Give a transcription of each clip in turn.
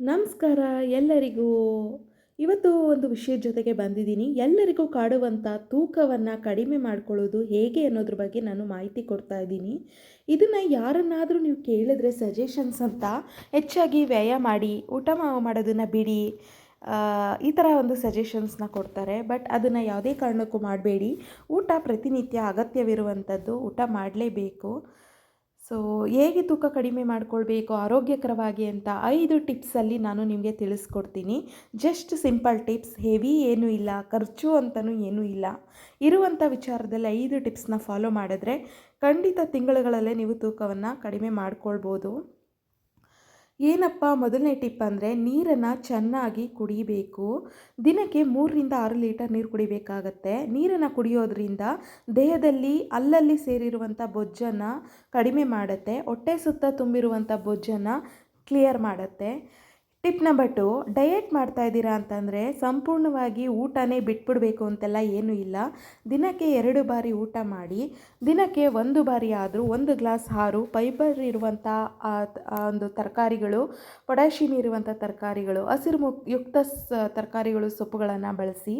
ನಮಸ್ಕಾರ, ಎಲ್ಲರಿಗೂ. ಇವತ್ತು ಒಂದು ವಿಷಯದ ಜೊತೆಗೆ ಬಂದಿದ್ದೀನಿ. ಎಲ್ಲರಿಗೂ ಕಾಡುವಂಥ ತೂಕವನ್ನು ಕಡಿಮೆ ಮಾಡ್ಕೊಳ್ಳೋದು ಹೇಗೆ ಅನ್ನೋದ್ರ ಬಗ್ಗೆ ನಾನು ಮಾಹಿತಿ ಕೊಡ್ತಾ ಇದ್ದೀನಿ. ಇದನ್ನು ಯಾರನ್ನಾದರೂ ನೀವು ಕೇಳಿದ್ರೆ ಸಜೆಷನ್ಸ್ ಅಂತ ಹೆಚ್ಚಾಗಿ ವ್ಯಯ ಮಾಡಿ, ಊಟ ಮಾಡೋದನ್ನು ಬಿಡಿ. ಈ ಥರ ಒಂದು ಸಜೆಷನ್ಸ್ನ ಕೊಡ್ತಾರೆ. ಬಟ್ ಅದನ್ನು ಯಾವುದೇ ಕಾರಣಕ್ಕೂ ಮಾಡಬೇಡಿ. ಊಟ ಪ್ರತಿನಿತ್ಯ ಅಗತ್ಯವಿರುವಂಥದ್ದು ಊಟ ಮಾಡಲೇಬೇಕು. ಸೊ ಹೇಗೆ ತೂಕ ಕಡಿಮೆ ಮಾಡ್ಕೊಳ್ಬೇಕು, ಆರೋಗ್ಯಕರವಾಗಿ ಅಂತ ಐದು ಟಿಪ್ಸಲ್ಲಿ ನಾನು ನಿಮಗೆ ತಿಳಿಸ್ಕೊಡ್ತೀನಿ. ಜಸ್ಟ್ ಸಿಂಪಲ್ ಟಿಪ್ಸ್ ಹೆವಿ ಏನೂ ಇಲ್ಲ, ಖರ್ಚು ಅಂತಲೂ ಏನೂ ಇಲ್ಲ. ಇರುವಂಥ ವಿಚಾರದಲ್ಲಿ ಐದು ಟಿಪ್ಸ್ನ ಫಾಲೋ ಮಾಡಿದ್ರೆ ಖಂಡಿತ ತಿಂಗಳುಗಳಲ್ಲೇ ನೀವು ತೂಕವನ್ನು ಕಡಿಮೆ ಮಾಡ್ಕೊಳ್ಬೋದು. ಏನಪ್ಪ ಮೊದಲನೇ ಟಿಪ್ ಅಂದರೆ ನೀರನ್ನು ಚೆನ್ನಾಗಿ ಕುಡಿಬೇಕು. ದಿನಕ್ಕೆ ಮೂರರಿಂದ ಆರು ಲೀಟರ್ ನೀರು ಕುಡಿಬೇಕಾಗತ್ತೆ. ನೀರನ್ನು ಕುಡಿಯೋದ್ರಿಂದ ದೇಹದಲ್ಲಿ ಅಲ್ಲಲ್ಲಿ ಸೇರಿರುವಂಥ ಬೊಜ್ಜನ್ನು ಕಡಿಮೆ ಮಾಡುತ್ತೆ. ಹೊಟ್ಟೆ ಸುತ್ತ ತುಂಬಿರುವಂಥ ಬೊಜ್ಜನ್ನು ಕ್ಲಿಯರ್ ಮಾಡುತ್ತೆ. ಟಿಪ್ ನಂಬರ್ ಟು ಡಯೆಟ್ ಮಾಡ್ತಾ ಇದ್ದೀರಾ ಅಂತಂದರೆ ಸಂಪೂರ್ಣವಾಗಿ ಊಟನೇ ಬಿಟ್ಬಿಡಬೇಕು ಅಂತೆಲ್ಲ ಏನೂ ಇಲ್ಲ. ದಿನಕ್ಕೆ ಎರಡು ಬಾರಿ ಊಟ ಮಾಡಿ, ದಿನಕ್ಕೆ ಒಂದು ಬಾರಿ ಆದರೂ ಒಂದು ಗ್ಲಾಸ್ ಹಾರು, ಫೈಬರ್ ಇರುವಂಥ ಒಂದು ತರಕಾರಿಗಳು, ಪೊಟ್ಯಾಷಿಯಂ ಇರುವಂಥ ತರಕಾರಿಗಳು, ಹಸಿರು ಯುಕ್ತ ತರಕಾರಿಗಳು ಸೊಪ್ಪುಗಳನ್ನು ಬಳಸಿ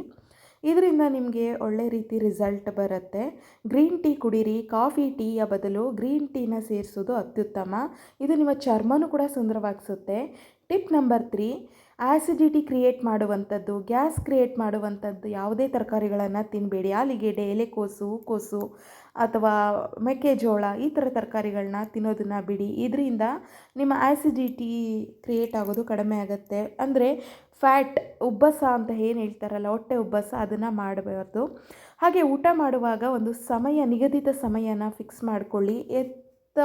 ಇದರಿಂದ ನಿಮಗೆ ಒಳ್ಳೆ ರೀತಿ ರಿಸಲ್ಟ್ ಬರುತ್ತೆ. ಗ್ರೀನ್ ಟೀ ಕುಡೀರಿ ಕಾಫಿ ಟೀಯ ಬದಲು ಗ್ರೀನ್ ಟೀನ ಸೇರಿಸೋದು ಅತ್ಯುತ್ತಮ. ಇದು ನಿಮ್ಮ ಚರ್ಮನೂ ಕೂಡ ಸುಂದರವಾಗಿಸುತ್ತೆ. Tip number three acidity create ಮಾಡುವಂಥದ್ದು ಗ್ಯಾಸ್ ಕ್ರಿಯೇಟ್ ಮಾಡುವಂಥದ್ದು ಯಾವುದೇ ತರಕಾರಿಗಳನ್ನು ತಿನ್ನಬೇಡಿ ಆಲಿಗೆಡ್ಡೆ ಎಲೆಕೋಸು ಹೂಕೋಸು ಅಥವಾ ಮೆಕ್ಕೆಜೋಳ ಈ ಥರ ತರಕಾರಿಗಳನ್ನ ತಿನ್ನೋದನ್ನು ಬಿಡಿ. ಇದರಿಂದ ನಿಮ್ಮ ಆ್ಯಸಿಡಿಟಿ ಕ್ರಿಯೇಟ್ ಆಗೋದು ಕಡಿಮೆ ಆಗುತ್ತೆ. ಅಂದರೆ ಫ್ಯಾಟ್ ಉಬ್ಬಸ ಅಂತ ಏನು ಹೇಳ್ತಾರಲ್ಲ, ಹೊಟ್ಟೆ ಉಬ್ಬಸ ಅದನ್ನು ಮಾಡಬಾರ್ದು. ಹಾಗೆ ಊಟ ಮಾಡುವಾಗ ಒಂದು ಸಮಯ, ನಿಗದಿತ ಸಮಯನ ಫಿಕ್ಸ್ ಮಾಡಿಕೊಳ್ಳಿ. ಎತ್ತ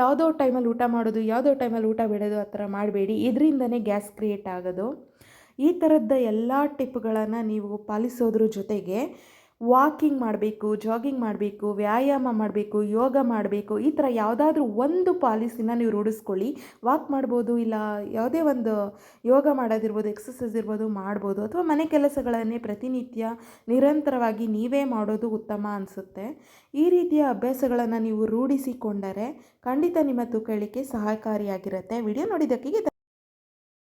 ಯಾವುದೋ ಟೈಮಲ್ಲಿ ಊಟ ಮಾಡೋದು, ಯಾವುದೋ ಟೈಮಲ್ಲಿ ಊಟ ಬಿಡೋದು ಆ ಥರ ಮಾಡಬೇಡಿ. ಇದರಿಂದನೇ ಗ್ಯಾಸ್ ಕ್ರಿಯೇಟ್ ಆಗೋದು. ಈ ಥರದ ಎಲ್ಲ ಟಿಪ್ಗಳನ್ನು ನೀವು ಪಾಲಿಸೋದ್ರ ಜೊತೆಗೆ ವಾಕಿಂಗ್ ಮಾಡಬೇಕು, ಜಾಗಿಂಗ್ ಮಾಡಬೇಕು, ವ್ಯಾಯಾಮ ಮಾಡಬೇಕು, ಯೋಗ ಮಾಡಬೇಕು, ಈ ಥರ ಯಾವುದಾದ್ರೂ ಒಂದು ಪಾಲಿಸಿನ ನೀವು ರೂಢಿಸ್ಕೊಳ್ಳಿ. ವಾಕ್ ಮಾಡ್ಬೋದು, ಇಲ್ಲ ಯಾವುದೇ ಒಂದು ಯೋಗ ಮಾಡೋದಿರ್ಬೋದು, ಎಕ್ಸಸೈಸ್ ಇರ್ಬೋದು ಮಾಡ್ಬೋದು, ಅಥವಾ ಮನೆ ಕೆಲಸಗಳನ್ನೇ ಪ್ರತಿನಿತ್ಯ ನಿರಂತರವಾಗಿ ನೀವೇ ಮಾಡೋದು ಉತ್ತಮ ಅನಿಸುತ್ತೆ. ಈ ರೀತಿಯ ಅಭ್ಯಾಸಗಳನ್ನು ನೀವು ರೂಢಿಸಿಕೊಂಡರೆ ಖಂಡಿತ ನಿಮ್ಮ ತೂಕ ಸಹಕಾರಿಯಾಗಿರುತ್ತೆ. ವಿಡಿಯೋ ನೋಡಿದ್ದಕ್ಕಿಗೆ